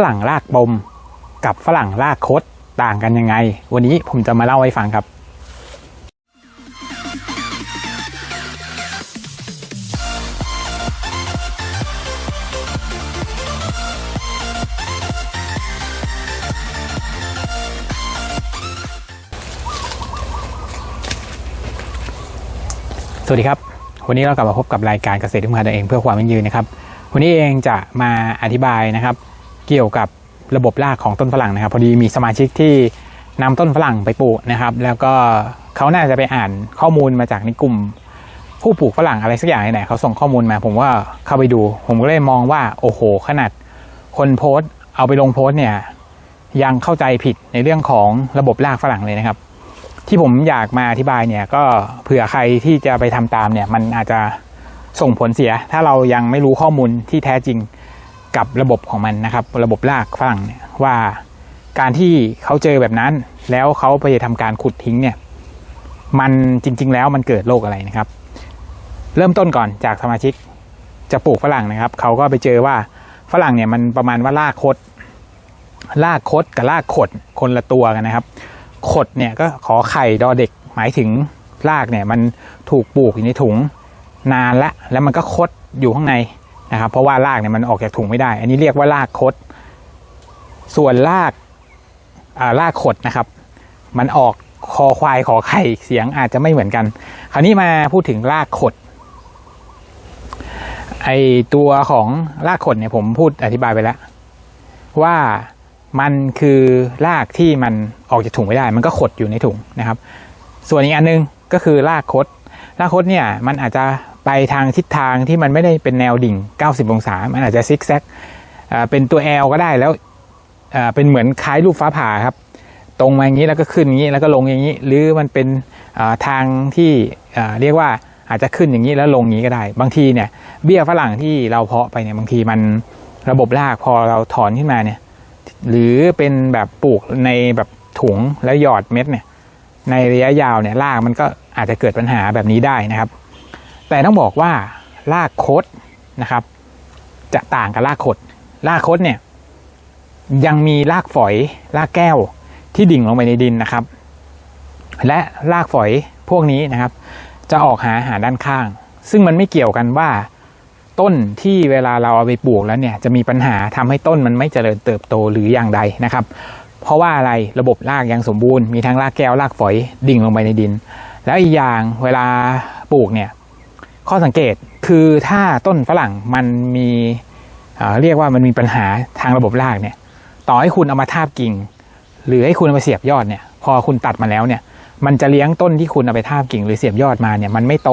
ฝรั่งรากปม กับฝรั่งรากคดต่างกันยังไง วันนี้ผมจะมาเล่าให้ฟังครับ สวัสดีครับ วันนี้เรากลับมาพบกับรายการเกษตรทุ่งนาตัวเองเพื่อความยั่งยืนนะครับ วันนี้เองจะมาอธิบายนะครับ เกี่ยวกับระบบรากของต้นฝรั่งนะครับ พอดีมีสมาชิกที่นำต้นฝรั่งไปปลูกนะครับ แล้วก็เขาน่าจะไปอ่านข้อมูลมาจากในกลุ่ม ผู้ปลูกฝรั่งอะไรสักอย่างไหนเขาส่งข้อมูลมา ผมว่าเข้าไปดู ผมก็เลยมองว่าโอ้โห ขนาดคนโพสต์ เอาไปลงโพสต์เนี่ยยังเข้าใจผิดในเรื่องของระบบรากฝรั่งเลยนะครับ ที่ผมอยากมาอธิบายเนี่ยก็เผื่อใครที่จะไปทำตามเนี่ยมันอาจจะส่งผลเสีย ถ้าเรายังไม่รู้ข้อมูลที่แท้จริง กับระบบของมันนะครับ ระบบรากฝรั่งเนี่ยว่าการที่เขาเจอแบบนั้น แล้วเขาไปทำการขุดทิ้งเนี่ยมันจริง ๆ แล้วมันเกิดโรคอะไรนะครับ เริ่มต้นก่อนจากสมาชิกจะปลูกฝรั่งนะครับ เขาก็ไปเจอว่าฝรั่งเนี่ยมันประมาณว่ารากคดรากคดกับรากขดคนละตัวกันนะครับ ขดเนี่ยก็ขอไข่ดอเด็กหมายถึงรากเนี่ยมันถูกปลูกอยู่ในถุงนานละแล้วมันก็คดอยู่ข้างใน นะครับ เพราะว่ารากเนี่ยมันออกจากถุงไม่ได้ อันนี้เรียกว่ารากคด ส่วนรากอ่ารากขดนะครับ มันออกคอควายขอไข่เสียงอาจจะไม่เหมือนกัน คราวนี้มาพูดถึงรากขดไอตัวของรากขดเนี่ยผมพูดอธิบายไปแล้ว ว่ามันคือรากที่มันออกจากถุงไม่ได้ มันก็ขดอยู่ในถุงนะครับ ส่วนอีกอันนึงก็คือรากคดรากคดเนี่ยมันอาจจะ ไปทางทิศทางที่มันไม่ได้เป็นแนวดิ่ง 90 องศา มันอาจจะซิกแซกเป็นตัว L ก็ได้แล้วเป็นเหมือนคล้ายรูปฟ้าผ่าครับ ตรงมาอย่างนี้แล้วก็ขึ้นอย่างนี้แล้วก็ลงอย่างนี้ หรือมันเป็นทางที่เรียกว่าอาจจะขึ้นอย่างนี้แล้วลงอย่างนี้ก็ได้ บางทีเนี่ยเบี้ยฝรั่งที่เราเพาะไปเนี่ยบางทีมันระบบรากพอเราถอนขึ้นมาเนี่ยหรือเป็นแบบปลูกในแบบถุงแล้วหยอดเม็ดเนี่ยในระยะยาวเนี่ยรากมันก็อาจจะเกิดปัญหาแบบนี้ได้นะครับ แต่ต้องบอกว่ารากคดนะครับ จะต่างกับรากขดรากคดเนี่ยยังมีรากฝอยรากแก้วที่ดิ่งลงไปในดินนะครับ และรากฝอยพวกนี้นะครับ จะออกหาอาหารด้านข้าง ซึ่งมันไม่เกี่ยวกันว่า ต้นที่เวลาเราเอาไปปลูกแล้วเนี่ยจะมีปัญหาทำให้ต้นมันไม่เจริญเติบโตหรืออย่างใดนะครับ เพราะว่าอะไรระบบรากยังสมบูรณ์มีทั้งรากแก้วรากฝอยดิ่งลงไปในดิน แล้วอีกอย่างเวลาปลูกเนี่ย ข้อสังเกตคือถ้าต้นฝรั่งมันมีเเรียกว่ามันมีปัญหาทางระบบรากเนี่ย ต่อให้คุณเอามาทาบกิ่ง หรือให้คุณเอามาเสียบยอดเนี่ย พอคุณตัดมาแล้วเนี่ย มันจะเลี้ยงต้นที่คุณเอาไปทาบกิ่ง หรือเสียบยอดมาเนี่ยมันไม่โต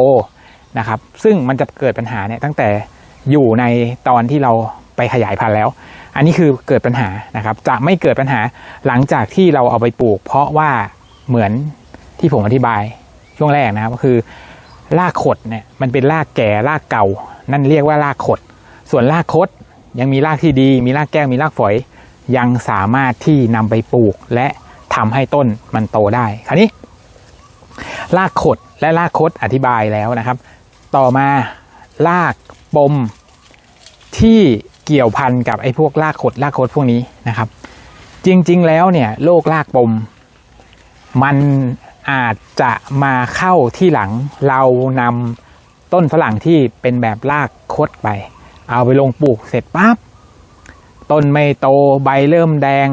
นะครับ ซึ่งมันจะเกิดปัญหาเนี่ยตั้งแต่อยู่ในตอนที่เราไปขยายพันธุ์แล้ว อันนี้คือเกิดปัญหานะครับ จะไม่เกิดปัญหาหลังจากที่เราเอาไปปลูก เพราะว่าเหมือนที่ผมอธิบายช่วงแรกนะครับก็คือ รากขดเนี่ยมันเป็นรากแก่รากเก่า นั่นเรียกว่ารากขด ส่วนรากคดยังมีรากที่ดี มีรากแก้วมีรากฝอย ยังสามารถที่นำไปปลูกและทำให้ต้นมันโตได้คราวนี้ รากขดและรากคดอธิบายแล้วนะครับ ต่อมารากปมที่เกี่ยวพันกับไอ้พวกรากขดรากคดพวกนี้นะครับ จริงๆแล้วเนี่ยโรครากปม มัน อาจจะมาเข้าที่หลังเรานำต้นฝรั่งที่เป็นแบบรากคดไป เอาไปลงปลูกเสร็จปั๊บต้นไม่โตใบเริ่มแดง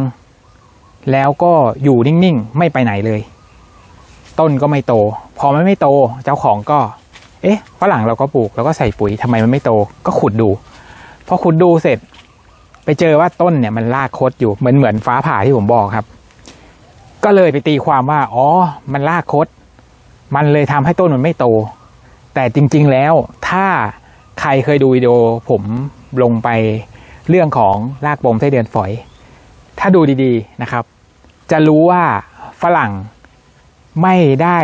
แล้วก็อยู่นิ่งๆ ไม่ไปไหนเลย ต้นก็ไม่โต พอมันไม่โตเจ้าของก็ เอ๊ะฝรั่งเราก็ปลูกแล้วก็ใส่ปุ๋ยทำไมมันไม่โตก็ขุดดูพอขุดดูเสร็จ ไปเจอว่าต้นเนี่ยมันรากคดอยู่เหมือนเหมือนฟ้าผ่าที่ผมบอกครับ ก็เลยไปตีความว่า อ๋อ มันรากคด มันเลยทำให้ต้นมันไม่โต แต่จริงๆแล้วถ้าใครเคยดูวิดีโอผมลงไปเรื่องของรากปมไส้เดือนฝอย ถ้าดูดีๆนะครับ จะรู้ว่าฝรั่งไม่ได้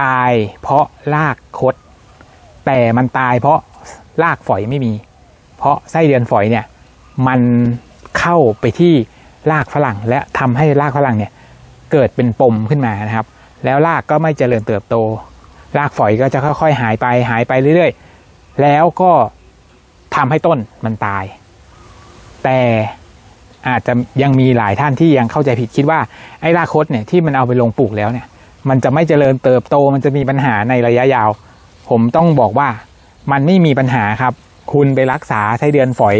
ตายเพราะรากคด แต่มันตายเพราะรากฝอยไม่มี เพราะไส้เดือนฝอยเนี่ย มันเข้าไปที่ รากฝรั่ง และทำให้รากฝรั่งเนี่ยเกิดเป็นปมขึ้นมานะครับ แล้วรากก็ไม่เจริญเติบโต รากฝอยก็จะค่อยๆ หายไปหายไปเรื่อยๆ แล้วก็ทำให้ต้นมันตาย แต่อาจจะยังมีหลายท่านที่ยังเข้าใจผิดคิดว่าไอ้รากคดเนี่ยที่มันเอาไปลงปลูกแล้วเนี่ย มันจะไม่เจริญเติบโต มันจะมีปัญหาในระยะยาว ผมต้องบอกว่ามันไม่มีปัญหาครับ คุณไปรักษาไส้เดือนฝอย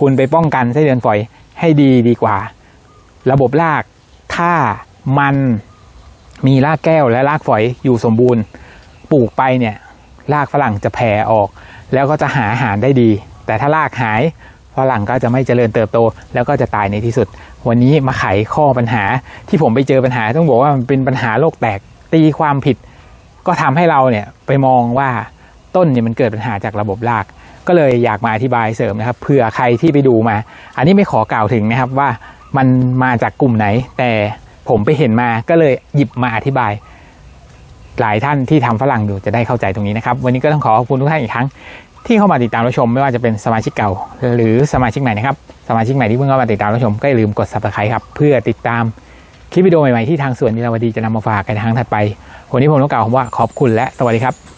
คุณไปป้องกันไส้เดือนฝอยให้ดีดีกว่า ระบบราก ถ้ามันมีรากแก้วและรากฝอยอยู่สมบูรณ์ ปลูกไปเนี่ยรากฝรั่งจะแผ่ออก แล้วก็จะหาอาหารได้ดี แต่ถ้ารากหายฝรั่งก็จะไม่เจริญเติบโต แล้วก็จะตายในที่สุด วันนี้มาไขข้อปัญหาที่ผมไปเจอปัญหาต้องบอกว่ามันเป็นปัญหาโลกแตกตีความผิด ก็ทำให้เราเนี่ยไปมองว่าต้นเนี่ยมันเกิดปัญหาจากระบบราก ก็เลยอยากมาอธิบายเสริมนะครับเผื่อใครที่ไปดูมา อันนี้ไม่ขอกล่าวถึงนะครับว่า มันมาจากกลุ่มไหน แต่ผมไปเห็นมาก็เลยหยิบมาอธิบาย หลายท่านที่ทำฝรั่งอยู่จะได้เข้าใจตรงนี้นะครับ วันนี้ก็ต้องขอขอบคุณทุกท่านอีกครั้ง ที่เข้ามาติดตามรับชม ไม่ว่าจะเป็นสมาชิกเก่า หรือสมาชิกใหม่นะครับสมาชิกใหม่ที่เพิ่งเข้ามาติดตามรับชมก็อย่าลืมกด subscribe ครับเพื่อติดตามคลิปวิดีโอใหม่ๆที่ทางส่วนมิราวดีจะนำมาฝากกันในครั้งถัดไปวันนี้ผมต้องกล่าวคำว่าขอบคุณและสวัสดีครับ